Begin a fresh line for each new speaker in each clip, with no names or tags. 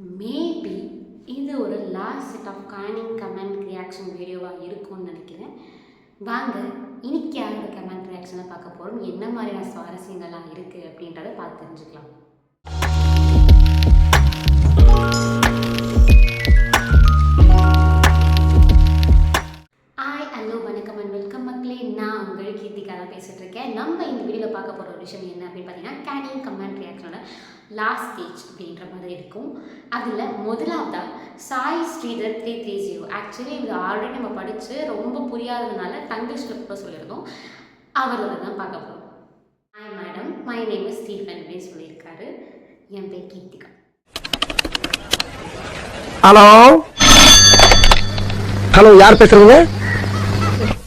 Maybe இது ஒரு last set of canning comment reaction வீடியோவாக இருக்கும்னு நினைக்கிறேன். வாங்க இன்னைக்கு யாரோட கமெண்ட் ரியாக்ஷனை பார்க்க போகிறோம் என்ன மாதிரியான சுவாரஸ்யங்கள்லாம் இருக்குது அப்படின்றத பார்த்து தெரிஞ்சுக்கலாம். ஹாய் ஹலோ வணக்கம் வெல்கம் நான் உங்கள் கீர்த்திக்காக தான் பேசிகிட்டு இருக்கேன். நம்ம இந்த வீடியோவில் பார்க்க போகிற ஒரு விஷயம் என்ன அப்படின்னு பார்த்தீங்கன்னா கேனிங் கமெண்ட் ரியாக்ஷனோட லாஸ்ட் ஸ்டேஜ் அப்படின்ற மாதிரி இருக்கும். அதில் முதலாவதாக Sai Sridhar three three zero actually இது ஆல்ரெடி நம்ம படித்து ரொம்ப புரியாததுனால தங்கிலீஷில் கூட சொல்லியிருந்தோம். அவரோட தான் பார்க்க போகிறோம் hi madam my name is Stephen அப்படின்னு சொல்லியிருக்காரு. என் பேர் கீர்த்திகா.
ஹலோ ஹலோ யார் பேசுறீங்க?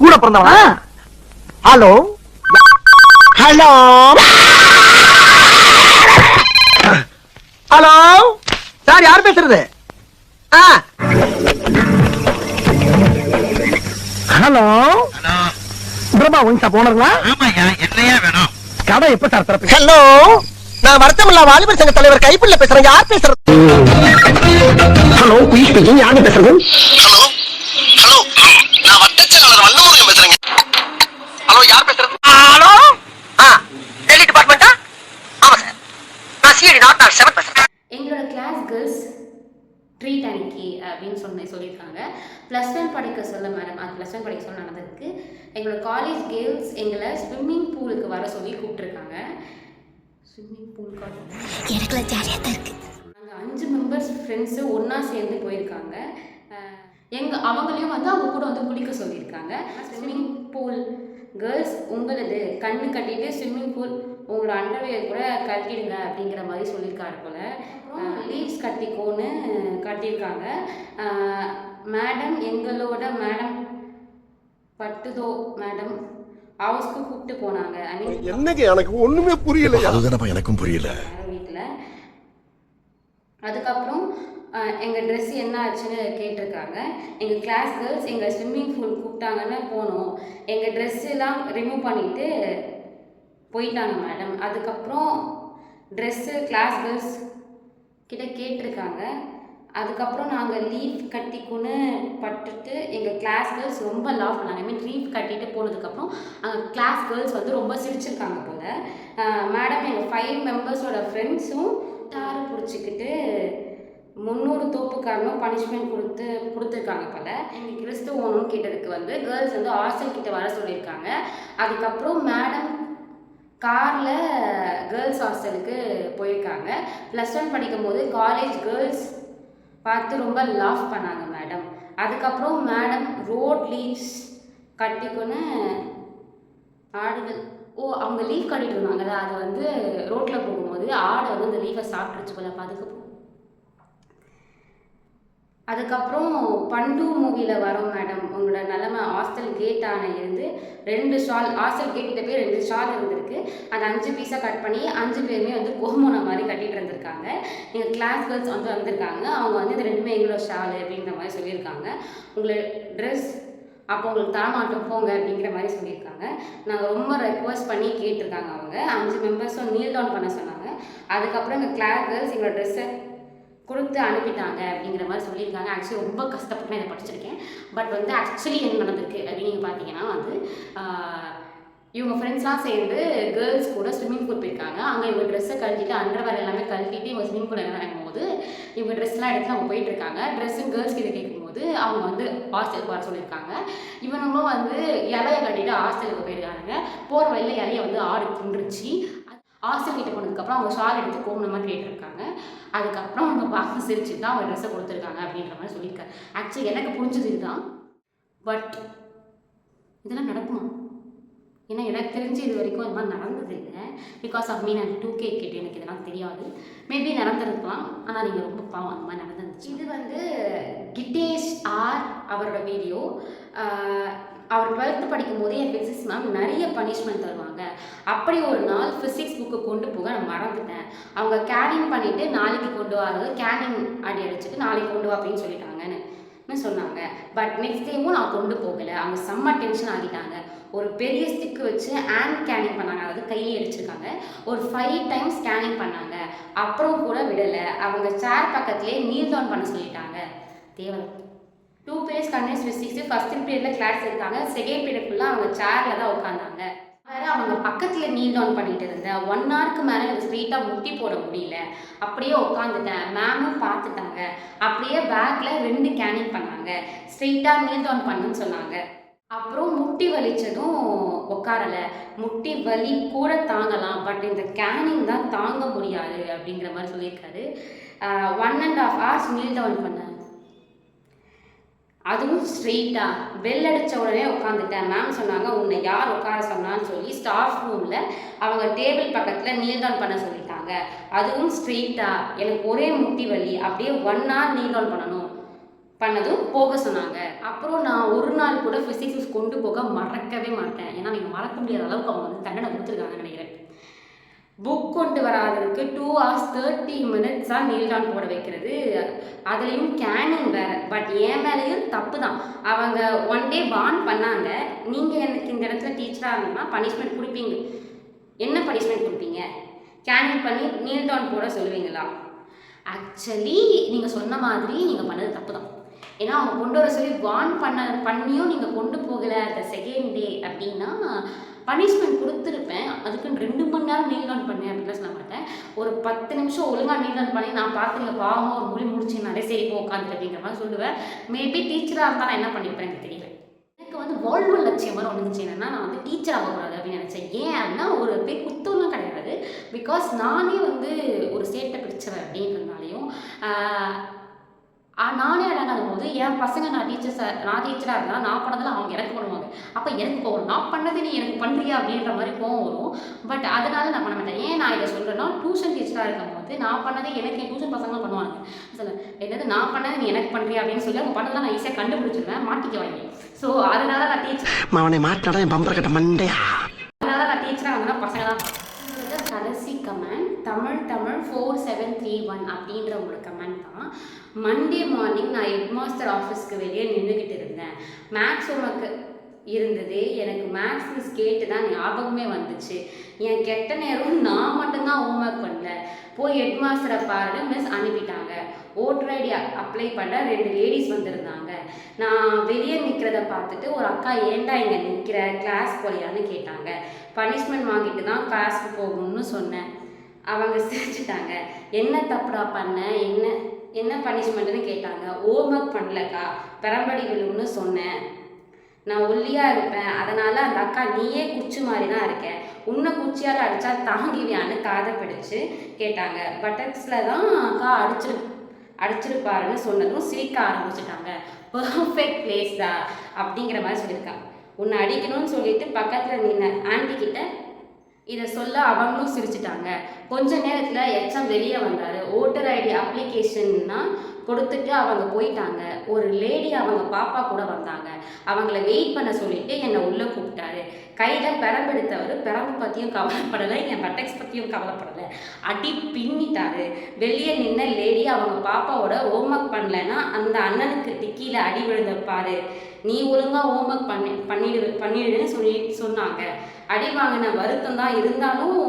கூட பிறந்தவனா? ஹலோ ஹலோ ஹலோ ஒன்சா போனருங்களா
ஆமாய்யா என்னையா வேணும்?
கடை எப்ப சார் திறப்பு? ஹலோ நான் வருத்தமில்லா வாலிபர் சங்க தலைவர் கைப்பிள்ள பேசுறேன். யார் பேசுறது? ஹலோ குயிக் ஸ்பீக்கிங் யாரு பேசுறது?
ஹலோ ஹலோ நான் வட்டச்செயலாளர் வல்லமுருகன் பேசுறேங்க. ஹலோ யார் பேசுறது?
ஹலோ ஆ டெல்லி டிபார்ட்மெண்டா ஆமா சார். நான் சிஐடி நாட் நாட் செவன் பேசுறேன்.
எங்களோட கிளாஸ் கேர்ள்ஸ் ட்ரீட் அன்னைக்கு அப்படின்னு சொன்ன சொல்லியிருக்காங்க. ப்ளஸ் ஒன் படிக்க சொல்ல மேடம் அது ப்ளஸ் ஒன் படிக்க சொல்ல நடந்திருக்கு. எங்களோட காலேஜ் கேர்ள்ஸ் எங்களை ஸ்விம்மிங் பூலுக்கு வர சொல்லி கூப்பிட்ருக்காங்க ஸ்விம்மிங் பூலுக்கு
ஜாலியாக தான்
நாங்கள் அஞ்சு மெம்பர்ஸ் ஃப்ரெண்ட்ஸு ஒன்றா சேர்ந்து போயிருக்காங்க. எங்கள் அவங்களையும் வந்து அவங்க கூட வந்து குளிக்க சொல்லியிருக்காங்க. ஸ்விம்மிங் பூல் கேர்ள்ஸ் உங்களது கண்ணு கட்டிட்டு ஸ்விம்மிங் பூல் உங்களோட அண்டர்வேர் கூட கட்டிடுங்க அப்படிங்கிற மாதிரி சொல்லியிருக்காரு போல். லீவ்ஸ் கட்டிக்கோன்னு கட்டியிருக்காங்க. மேடம் எங்களோட மேடம் பட்டுதோ மேடம் ஹவுஸ்க்கு கூப்பிட்டு போனாங்க. ஐ மீன்
என்னங்க எனக்கு ஒண்ணுமே புரியலையா?
அதுதானப்பா எனக்கும் புரியல.
வீட்டில் அதுக்கப்புறம் எங்கள் ட்ரெஸ் என்ன ஆச்சுன்னு கேட்டிருக்காங்க. எங்கள் கிளாஸ் கேர்ள்ஸ் எங்கள் ஸ்விம்மிங் பூல் கூப்பிட்டாங்கன்னு போனோம். எங்கள் ட்ரெஸ் எல்லாம் ரிமூவ் பண்ணிவிட்டு போயிட்டாங்க மேடம் அதுக்கப்புறம் ட்ரெஸ்ஸு கிளாஸ் கேர்ள்ஸ் கிட்ட கேட்டிருக்காங்க. அதுக்கப்புறம் நாங்கள் லீவ் கட்டிக்குன்னு பட்டுட்டு எங்கள் கிளாஸ் கேர்ள்ஸ் ரொம்ப லாஃப் பண்ணாங்க ஐ மீன் லீவ் கட்டிட்டு போனதுக்கப்புறம் அங்கே கிளாஸ் கேர்ள்ஸ் வந்து ரொம்ப சிரிச்சிருக்காங்க போல். மேடம் எங்கள் ஃபைவ் மெம்பர்ஸோட ஃப்ரெண்ட்ஸும் தாரை பிடிச்சிக்கிட்டு முந்நூறு தோப்புக்காரனும் பனிஷ்மெண்ட் கொடுத்து கொடுத்துருக்காங்க போல். எங்கள் கிறிஸ்துவனும் கேட்டதுக்கு வந்து கேர்ள்ஸ் வந்து ஹாஸ்டல் கிட்ட வர சொல்லியிருக்காங்க. அதுக்கப்புறம் மேடம் காரில் கேர்ள்ஸ் ஹாஸ்டலுக்கு போயிருக்காங்க. ப்ளஸ் ஒன் படிக்கும்போது காலேஜ் கேர்ள்ஸ் பார்த்து ரொம்ப லாஃப் பண்ணாங்க மேடம் அதுக்கப்புறம் மேடம் ரோட் லீவ்ஸ் கட்டிக்கொன்னு ஆடுகள் ஓ அவங்க லீவ் கட்டிட்டு இருந்தாங்கல்ல அது வந்து ரோட்டில் போகும்போது ஆடை வந்து அந்த லீவை சாப்பிட்டுருச்சு போல அதுக்கப்புறம் அதுக்கப்புறம் பண்டு மூவியில் வரோம் மேடம். உங்களோட நிலமை ஹாஸ்டல் கேட் ஆன இருந்து ரெண்டு ஷால் ஹாஸ்டல் கேட் போய் ரெண்டு ஷால் இருந்திருக்கு. அது அஞ்சு பீஸாக கட் பண்ணி அஞ்சு பேருமே வந்து கோமோன மாதிரி கட்டிட்டு இருந்திருக்காங்க. எங்கள் கிளாஸ் கேர்ள்ஸ் வந்து வந்திருக்காங்க. அவங்க வந்து இது ரெண்டுமே எங்களோட ஷால் அப்படின்ற மாதிரி சொல்லியிருக்காங்க. உங்களோட ட்ரெஸ் அப்போ உங்களுக்கு தரமாட்டோம் போங்க அப்படிங்கிற மாதிரி சொல்லியிருக்காங்க. நாங்கள் ரொம்ப ரெக்வஸ்ட் பண்ணி கேட்டிருக்காங்க அவங்க. அஞ்சு மெம்பர்ஸும் நீல் டவுன் பண்ண சொன்னாங்க. அதுக்கப்புறம் எங்கள் கிளாஸ் கேர்ள்ஸ் எங்களோட ட்ரெஸ்ஸை கொடுத்து அனுப்பிட்டாங்க அப்படிங்கிற மாதிரி சொல்லியிருக்காங்க. ஆக்சுவலி ரொம்ப கஷ்டப்பட்டு நான் இதை படிச்சிருக்கேன். பட் வந்து ஆக்சுவலி என்ன நடந்திருக்கு அப்படின்னு நீங்கள் பார்த்தீங்கன்னா வந்து இவங்க ஃப்ரெண்ட்ஸ்லாம் சேர்ந்து கேர்ள்ஸ் கூட ஸ்விம்மிங் பூல் போயிருக்காங்க. அங்கே இவங்க ட்ரெஸ்ஸை கழட்டிட்டு அண்டர்வேர் எல்லாமே கழட்டிட்டு இவங்க ஸ்விம்மிங் பூல் இறங்கும் போது இவங்க ட்ரெஸ்லாம் எடுத்து அவங்க போயிட்டு இருக்காங்க ட்ரெஸ்ஸும் கேர்ள்ஸ் கிட்ட கேட்கும்போது அவங்க வந்து ஹாஸ்டலுக்கு வர சொல்லியிருக்காங்க. இவனுங்களும் வந்து இலையை கட்டிட்டு ஹாஸ்டலுக்கு போயிருக்காங்க. போகிற வழியில் இலைய வந்து ஆடு தின்றுச்சு. ஹாஸ்டல் கிட்ட போனதுக்கப்புறம் அவங்க ஷால் எடுத்து கோமன மாதிரி கேட்டிருக்காங்க. அதுக்கப்புறம் அவங்க பார்க்க சிரிச்சு தான் அவங்க ட்ரெஸ்ஸை கொடுத்துருக்காங்க அப்படின்ற மாதிரி சொல்லியிருக்காரு. ஆக்சுவலி எனக்கு புரிஞ்சது இதுதான். பட் இதெல்லாம் நடக்குமா? ஏன்னா எனக்கு தெரிஞ்சு இது வரைக்கும் இது மாதிரி நடந்தது இல்லை. Because of mean and two K கேட்டு எனக்கு இதெல்லாம் தெரியாது. மேபி நடந்திருக்கலாம். ஆனால் நீங்கள் ரொம்ப பாவம் அந்த மாதிரி நடந்துருந்துச்சு இது வந்து கிட்டேஷ் ஆர் அவரோட வீடியோ அவர் டுவெல்த்து படிக்கும் போதே என் ஃபிசிக்ஸ் மேம் நிறைய பனிஷ்மெண்ட் தருவாங்க. அப்படி ஒரு நாள் ஃபிசிக்ஸ் புக்கு கொண்டு போக நான் மறந்துட்டேன். அவங்க கேனிங் பண்ணிவிட்டு நாளைக்கு கொண்டு வர்றது கேனிங் அடி அடிச்சுட்டு நாளைக்கு கொண்டு வா அப்படின்னு சொல்லிட்டாங்கன்னு சொன்னாங்க. பட் நெக்ஸ்ட் டைமும் நான் கொண்டு போகலை. அவங்க செம்ம டென்ஷன் ஆகிட்டாங்க. ஒரு பெரிய ஸ்டிக்கு வச்சு ஹேண்ட் ஸ்கேனிங் பண்ணாங்க. அதாவது கையை அடிச்சிருக்காங்க. ஒரு ஃபைவ் டைம்ஸ் ஸ்கேனிங் பண்ணாங்க. அப்புறம் கூட விடலை. அவங்க சேர் பக்கத்துலேயே நீல் டவுன் பண்ண சொல்லிட்டாங்க. தேவை two periods continuous physics first பீரியடில் கிளாஸ் எடுத்தாங்க செகண்ட் பீரியட் ஃபுல்லாக அவங்க சேரில் தான் உட்காந்தாங்க வேறு அவங்க பக்கத்தில் நீல் டவுன் பண்ணிட்டு இருந்தேன் ஒன் ஹவருக்கு மேலே எனக்கு ஸ்ட்ரீட்டாக முட்டி போட முடியல. அப்படியே உட்காந்துட்டேன் மேமும் பார்த்துட்டாங்க. அப்படியே பேக்கில் ரெண்டு கேனிங் பண்ணாங்க. ஸ்ட்ரெயிட்டாக நீல் டவுன் பண்ணுன்னு சொன்னாங்க. அப்புறம் முட்டி வலிச்சதும் உட்காரலை. முட்டி வலி கூட தாங்கலாம். பட் இந்த கேனிங் தான் தாங்க முடியாது அப்படிங்கிற மாதிரி சொல்லியிருக்காரு. One and half hours kneel down பண்ணாங்க. அதுவும் ஸ்ட்ரெயிட்டாக பெல் அடித்த உடனே உட்காந்துட்டேன் மேம் சொன்னாங்க உன்னை யார் உட்கார சொன்னான்னு சொல்லி ஸ்டாஃப் ரூமில் அவங்க டேபிள் பக்கத்தில் நீல் டவுன் பண்ண சொல்லிட்டாங்க. அதுவும் ஸ்ட்ரெயிட்டாக எனக்கு ஒரே முட்டி வலி. அப்படியே ஒன் ஹவர் நீல் டவுன் பண்ணணும். பண்ணதும் போக சொன்னாங்க. அப்புறம் நான் ஒரு நாள் கூட ஃபிசிக்ஸ் கொண்டு போக மறக்கவே மாட்டேன். ஏன்னா நீங்கள் மறக்க முடியாத அளவுக்கு அவங்க வந்து தண்டனை கொடுத்துருக்காங்கன்னு நினைக்கிறேன். புக் கொண்டு வராததுக்கு டூ ஹவர்ஸ் தேர்ட்டி மினிட்ஸாக நீல் போட வைக்கிறது. அதுலேயும் கேனிங் வேறு. பட் என் மேலேயும் தப்பு தான் அவங்க ஒன் டே பான் பண்ணாங்க. நீங்கள் எனக்கு இந்த இடத்துல டீச்சராக இருந்தீங்கன்னா பனிஷ்மெண்ட் கொடுப்பீங்க. என்ன பனிஷ்மெண்ட் கொடுப்பீங்க? கேனிங் பண்ணி நீல் போட சொல்லுவீங்களா? ஆக்சுவலி நீங்கள் சொன்ன மாதிரி நீங்கள் பண்ணது தப்பு தான் ஏன்னா அவங்க கொண்டு வர சொல்லி வார்ன் பண்ண பண்ணியும் நீங்கள் கொண்டு போகலை த செகண்ட் டே அப்படின்னா பனிஷ்மெண்ட் கொடுத்துருப்பேன். அதுக்குன்னு ரெண்டு மணி நேரம் நீல் டவுன் பண்ணேன் அப்படின்லாம் சொல்ல மாட்டேன். ஒரு பத்து நிமிஷம் ஒழுங்காக நீல் டவுன் பண்ணி நான் பார்த்துங்க பாவமாக ஒரு மொழி முடிச்சு நிறைய சரி போ அப்படிங்கிற மாதிரி சொல்லுவேன். மேபி டீச்சராக இருந்தால் நான் என்ன பண்ணியிருப்பேன் எனக்கு தெரியல. எனக்கு வந்து வாழ்வு லட்சியம் மாதிரி ஒன்று இருந்துச்சு. என்னன்னா நான் வந்து டீச்சர் ஆகக்கூடாது அப்படின்னு நினச்சேன். ஏன் அப்படின்னா ஒரு பேர் குத்தம்லாம் கிடையாது. பிகாஸ் நானே வந்து ஒரு சேட்டை பிடிச்சவன் அப்படின்றதுனாலையும் நானே அடங்காத போது என் பசங்க நான் டீச்சர்ஸ் நான் டீச்சராக இருந்தால் நான் பண்ணதில் அவங்க எனக்கு பண்ணுவாங்க. அப்போ எனக்கு போகும் நான் பண்ணது நீ எனக்கு பண்ணுறியா அப்படின்ற மாதிரி கோவம் வரும். பட் அதனால நான் பண்ண மாட்டேன். ஏன் நான் இதை சொல்கிறேன்னா டியூஷன் டீச்சராக இருக்கும் போது நான் பண்ணதே எனக்கு என் டியூஷன் பசங்களும் பண்ணுவாங்க. சொல்ல என்னது நான் பண்ணது நீ எனக்கு பண்ணுறியா அப்படின்னு சொல்லி அவங்க பண்ணதான் நான் ஈஸியாக கண்டுபிடிச்சிருவேன். மாட்டிக்க வாங்கி. ஸோ அதனால நான் டீச்சர்
அவனை மாட்டாடா என் பம்பர கட்ட மண்டையா?
அதனால நான் டீச்சராக வந்தேன்னா பசங்க தான் கடைசி comment Tamil Tamil four A three one அப்படின்ற ஒரு கமெண்ட் தான். மண்டே மார்னிங் நான் ஹெட் மாஸ்டர் ஆஃபீஸ்க்கு வெளியே நின்றுக்கிட்டு இருந்தேன். மேக்ஸ் உனக்கு இருந்தது எனக்கு மேக்ஸ் மிஸ் கேட்டு தான் ஞாபகமே வந்துச்சு. என் கெட்ட நேரம் நான் மட்டும்தான் ஹோம்ஒர்க் பண்ணல. போய் ஹெட் மாஸ்டரை பாருன்னு மிஸ் அனுப்பிட்டாங்க. ஓட்டர் ஐடி அப்ளை பண்ண ரெண்டு லேடிஸ் வந்திருந்தாங்க. நான் வெளியே நிற்கிறத பார்த்துட்டு ஒரு அக்கா ஏன்டா இங்கே நிற்கிற கிளாஸ் போலியான்னு கேட்டாங்க. பனிஷ்மெண்ட் வாங்கிட்டு தான் கிளாஸ்க்கு போகணும்னு சொன்னேன். அவங்க சிரிச்சிட்டாங்க. என்ன தப்புடா பண்ண? என்ன என்ன பனிஷ்மெண்ட்னு கேட்டாங்க. ஹோம்ஒர்க் பண்ணலக்கா. பெரம்படி விழும்னு சொன்னேன். நான் ஒல்லியாக இருப்பேன். அதனால் அந்த அக்கா நீயே குச்சி மாதிரி தான் இருக்கேன் உன்னை குச்சியால் அடித்தா தாங்கிவியான்னு காதை பிடிச்சு கேட்டாங்க. பட்டக்ஸில் தான் அக்கா அடிச்சிரு அடிச்சிருப்பாருன்னு சொன்னதும் சிரிக்க ஆரம்பிச்சிட்டாங்க. பர்ஃபெக்ட் பிளேஸ் தான் அப்படிங்கிற மாதிரி சொல்லியிருக்காங்க உன்னை அடிக்கணும்னு சொல்லிட்டு பக்கத்தில் நின்ன ஆண்டி கிட்ட இதை சொல்ல அவங்களும் சிரிச்சிட்டாங்க. கொஞ்ச நேரத்தில் எச்சம் வெளியே வந்தார். ஓட்டர் ஐடி அப்ளிகேஷன்னா கொடுத்துட்டு அவங்க போயிட்டாங்க. ஒரு லேடி அவங்க பாப்பா கூட வந்தாங்க. அவங்கள வெயிட் பண்ண சொல்லிட்டு என்னை உள்ளே கூப்பிட்டாரு. கையில் பெரம்பெடுத்தவர் பெரம்பு பற்றியும் கவலைப்படலை என் பட்டெக்ஸ் பற்றியும் கவலைப்படலை. அடி பின்னிட்டாரு. வெளியே நின்ன லேடி அவங்க பாப்பாவோட ஹோம் ஒர்க் பண்ணலைன்னா அந்த அண்ணனுக்கு டிக்கியில் அடி விழுந்த பாரு நீ ஒழுங்காக ஹோம்ஒர்க் பண்ணி பண்ணிடு பண்ணிடுன்னு சொல்லி சொன்னாங்க. அடி வாங்கின வருத்தம் தான் இருந்தாலும்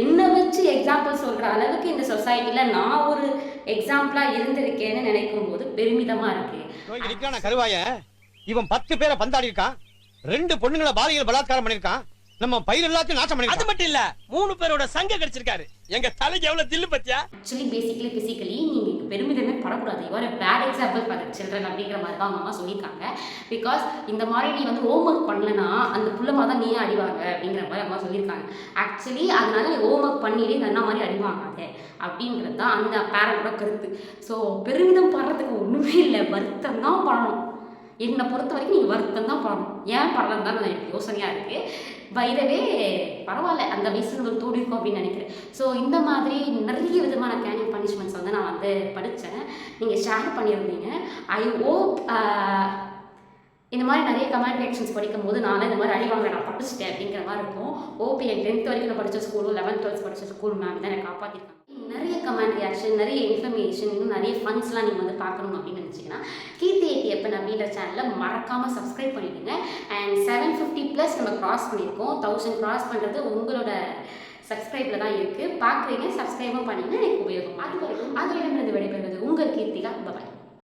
என்னை வச்சு எக்ஸாம்பிள் சொல்கிற அளவுக்கு இந்த சொசைட்டியில் நான் ஒரு எக்ஸாம்பிளாக இருந்திருக்கேன்னு நினைக்கும் போது பெருமிதமாக
இருக்கு கருவாய இவன் பத்து பேரை பந்தாடி இருக்கான். ரெண்டு பொண்ணுங்களை பாலியல் பலாத்காரம் பண்ணிருக்கான். நம்ம பயிர் எல்லாத்தையும் நாசம்
அது
பண்ணிருக்கான்
மட்டும் இல்ல மூணு பேரோட சங்க கிடைச்சிருக்காரு. எங்க தலைக்கு எவ்வளவு தில்லு பத்தியா?
ஆக்சுவலி பேசிக்கலி ஃபிசிக்கலி நீங்கள் பெருமிதமே படக்கூடாது. Your bad example for children அப்படிங்கிற மாதிரி தான் அவங்க அம்மா சொல்லியிருக்காங்க. பிகாஸ் இந்த மாதிரி நீ வந்து ஹோம்ஒர்க் பண்ணலனா அந்த புள்ளமாக தான் நீயே அடிவாங்க அப்படிங்கிற மாதிரி அம்மா சொல்லியிருக்காங்க. ஆக்சுவலி அதனால நீ ஹோம்ஒர்க் பண்ணிட்டு இந்த அண்ணா மாதிரி அடிவாங்காத அப்படின்றது தான் அந்த பேரண்டோட கருத்து. ஸோ பெருமிதம் படுறதுக்கு ஒன்றுமே இல்லை வருத்தம் தான் படணும். என்னை பொறுத்த வரைக்கும் நீங்கள் வருத்தம் தான் படணும். ஏன் படலாம் தான் எனக்கு யோசனையாக இருக்குது வயதவே பரவாயில்ல அந்த வயசு நம்மளுக்கு தோடி இருக்கும் அப்படின்னு நினைக்கிறேன். ஸோ இந்த மாதிரி நிறைய விதமான கேனிங் பனிஷ்மெண்ட்ஸ் வந்து நான் வந்து படித்தேன் நீங்கள் ஷேர் பண்ணியிருந்தீங்க. ஐ ஓப் இந்த மாதிரி நிறைய கமெண்ட் ரியாக்ஷன்ஸ் படிக்கும் போது நான் இந்த மாதிரி அடிவாங்க நான் படிச்சுட்டேன் அப்படிங்கிற மாதிரி இருக்கும். ஓபி என் டென்த் வரைக்கும் நான் படித்த ஸ்கூலும் லெவன்த் டுவெல்த் படித்த ஸ்கூல் மேம் தான் எனக்கு காப்பாற்றிருக்காங்க நிறைய கமெண்ட் ரியாக்ஷன் நிறைய இன்ஃபர்மேஷன் இன்னும் நிறைய ஃபண்ட்ஸ்லாம் நீங்கள் வந்து பார்க்கணும் அப்படின்னு நினச்சிங்கன்னா கீர்த்தி எப்பன் அப்படின்ற சேனலை மறக்காமல் சப்ஸ்கிரைப் பண்ணிவிடுங்க அண்ட் செவன் ஃபிஃப்டி ப்ளஸ் நம்ம க்ராஸ் பண்ணியிருக்கோம். தௌசண்ட் க்ராஸ் பண்ணுறது உங்களோட சப்ஸ்கிரைபில் தான் இருக்குது பார்க்குறீங்க சப்ஸ்கிரைபும் பண்ணிங்கன்னா எனக்கு உபயோகம். அது வரைக்கும் அதிலிருந்து விடைபெறுவது உங்கள் கீர்த்திகா. பபாய்